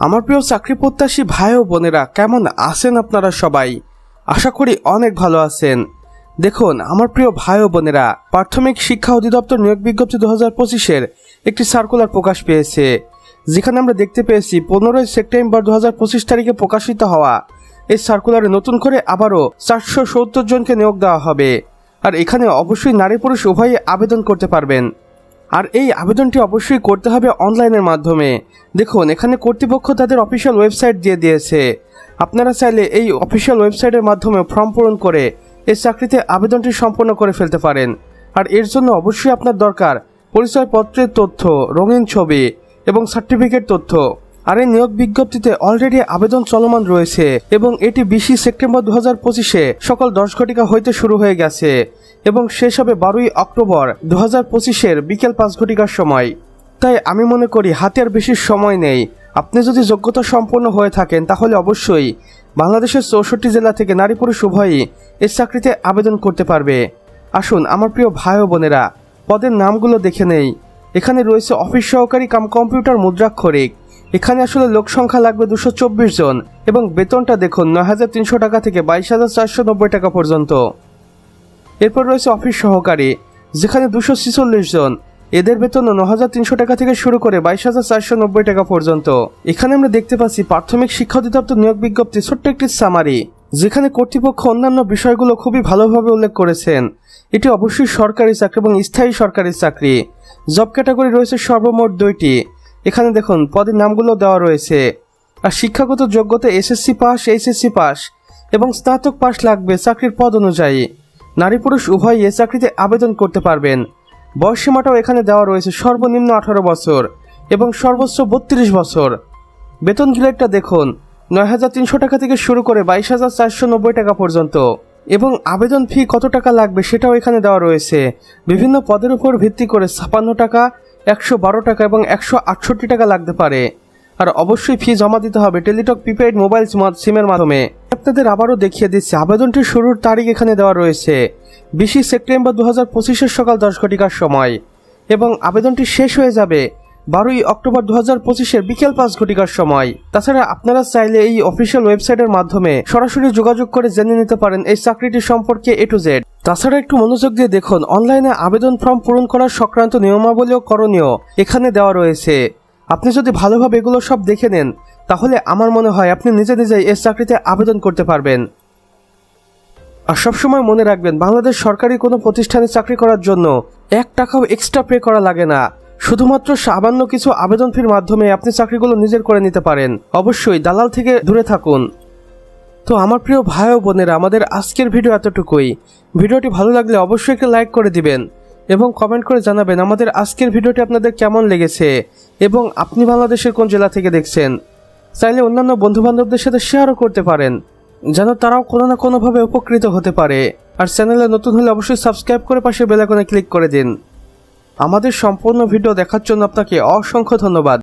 আমার প্রিয় চাকরি প্রত্যাশী ভাই ও বোনেরা, কেমন আছেন আপনারা সবাই? আশা করি অনেক ভালো আছেন। দেখুন, আমার প্রিয় ভাই ও বোনেরা, প্রাথমিক শিক্ষা অধিদপ্তর নিয়োগ বিজ্ঞপ্তি দু হাজার পঁচিশের একটি সার্কুলার প্রকাশ পেয়েছে, যেখানে আমরা দেখতে পেয়েছি, পনেরোই সেপ্টেম্বর দু হাজার পঁচিশ তারিখে প্রকাশিত হওয়া এই সার্কুলারে নতুন করে আবারও চারশো সত্তর জনকে নিয়োগ দেওয়া হবে। আর এখানে অবশ্যই নারী পুরুষ উভয়ে আবেদন করতে পারবেন। আর এই আবেদনটি অবশ্যই করতে হবে অনলাইনের মাধ্যমে। দেখুন, এখানে কর্তৃপক্ষ তাদের অফিসিয়াল ওয়েবসাইট দিয়ে দিয়েছে। আপনারা চাইলে এই অফিসিয়াল ওয়েবসাইটের মাধ্যমে ফর্ম পূরণ করে এই চাকরিতে আবেদনটি সম্পন্ন করে ফেলতে পারেন। আর এর জন্য অবশ্যই আপনার দরকার পরিচয়পত্রের তথ্য, রঙিন ছবি এবং সার্টিফিকেট তথ্য। আর এই নিয়োগ বিজ্ঞপ্তিতে অলরেডি আবেদন চলমান রয়েছে এবং এটি বিশে সেপ্টেম্বর দু হাজার পঁচিশে সকাল দশ ঘটিকা হইতে শুরু হয়ে গেছে এবং শেষ হবে বারোই অক্টোবর দু হাজার পঁচিশের বিকেল পাঁচ ঘটিকার সময়। তাই আমি মনে করি হাতে আর বেশি সময় নেই। আপনি যদি যোগ্যতা সম্পন্ন হয়ে থাকেন তাহলে অবশ্যই বাংলাদেশের চৌষট্টি জেলা থেকে নারী পুরুষ উভয়ই এই চাকরিতে আবেদন করতে পারবে। আসুন, আমার প্রিয় ভাই ও বোনেরা, পদের নামগুলো দেখে নেই। এখানে রয়েছে অফিস সহকারী কাম কম্পিউটার মুদ্রাক্ষরিক। এখানে আসলে লোক সংখ্যা লাগবে দুশো চব্বিশ জন এবং বেতনটা দেখুন নয় হাজার তিনশো টাকা থেকে বাইশ হাজার চারশো নব্বই টাকা পর্যন্ত। এরপর রয়েছে অফিস সহকারী, যেখানে দুশো ছিচল্লিশ জন। এদের বেতন ন হাজার তিনশো টাকা থেকে শুরু করে বাইশ হাজার চারশো নব্বই টাকা পর্যন্ত। এখানে আমরা দেখতে পাচ্ছি প্রাথমিক শিক্ষা অধিদপ্তর নিয়োগ বিজ্ঞপ্তি ছোট্ট একটি সামারি যেখানে কর্তৃপক্ষ অন্যান্য বিষয়গুলো খুবই ভালোভাবে উল্লেখ করেছেন। এটি অবশ্যই সরকারি চাকরি এবং স্থায়ী সরকারি চাকরি। জব ক্যাটাগরি রয়েছে সর্বমোট দুইটি। এখানে দেখুন, পদের নামগুলো দেওয়া রয়েছে। আর শিক্ষাগত যোগ্যতা এসএসসি পাস এইচএসসি পাস এবং স্নাতক পাস লাগবে চাকরির পদ অনুযায়ী। নারী পুরুষ উভয়ই এ চাকরিতে আবেদন করতে পারবেন। বয়সসীমাটাও এখানে দেওয়া রয়েছে সর্বনিম্ন আঠারো বছর এবং সর্বোচ্চ বত্রিশ বছর। বেতন গ্রেডটা দেখুন, নয় হাজার তিনশো টাকা থেকে শুরু করে বাইশ হাজার চারশো নব্বই টাকা পর্যন্ত। এবং আবেদন ফি কত টাকা লাগবে সেটাও এখানে দেওয়া রয়েছে। বিভিন্ন পদের উপর ভিত্তি করে ছাপান্ন টাকা একশো বারো টাকা এবং একশো আটষট্টি টাকা লাগতে পারে। আর অবশ্যই ফি জমা দিতে হবে টেলিটক প্রিপেড মোবাইল সিমের মাধ্যমে। আপনাদের আবারও দেখিয়ে দিচ্ছে আবেদনটির শুরুর তারিখ এখানে দেওয়া রয়েছে। বিশে সেপ্টেম্বর দু হাজার পঁচিশের সকাল দশ ঘটিকার সময়। এবং আবেদনটি শেষ হয়ে যাবে বারোই অক্টোবর দু হাজার পঁচিশের বিকেল পাঁচ ঘটিকার সময়। তাছাড়া আপনারা চাইলে এই অফিসিয়াল ওয়েবসাইটের মাধ্যমে সরাসরি যোগাযোগ করে জেনে নিতে পারেন এই চাকরিটি সম্পর্কে এ টু জেড তাছাড়া একটু মনোযোগ দিয়ে দেখুন, অনলাইনে আবেদন ফর্ম পূরণ করার সংক্রান্ত নিয়মাবলী ও করণীয় এখানে দেওয়া রয়েছে। আপনি যদি ভালোভাবে এগুলো সব দেখে নেন, তাহলে আমার মনে হয় আপনি নিজে নিজেই এই চাকরিতে আবেদন করতে পারবেন। আর সবসময় মনে রাখবেন, বাংলাদেশ সরকারি কোনো প্রতিষ্ঠানে চাকরি করার জন্য এক টাকাও এক্সট্রা পে করা লাগে না। শুধুমাত্র সামান্য কিছু আবেদন ফির মাধ্যমে আপনি চাকরিগুলো নিজের করে নিতে পারেন। অবশ্যই দালাল থেকে দূরে থাকুন। তো আমার প্রিয় ভাই ও বোনেরা, আমাদের আজকের ভিডিও এতটুকুই। ভিডিওটি ভালো লাগলে অবশ্যই একটা লাইক করে দিবেন এবং কমেন্ট করে জানাবেন আমাদের আজকের ভিডিওটি আপনাদের কেমন লেগেছে এবং আপনি বাংলাদেশের কোন জেলা থেকে দেখছেন। চাইলে অন্যান্য বন্ধু বান্ধবদের সাথে শেয়ারও করতে পারেন, যেন তারাও কোনো না কোনোভাবে উপকৃত হতে পারে। আর চ্যানেলে নতুন হলে অবশ্যই সাবস্ক্রাইব করে পাশে বেলাকনে ক্লিক করে দিন। আমাদের সম্পূর্ণ ভিডিও দেখার জন্য আপনাকে অসংখ্য ধন্যবাদ।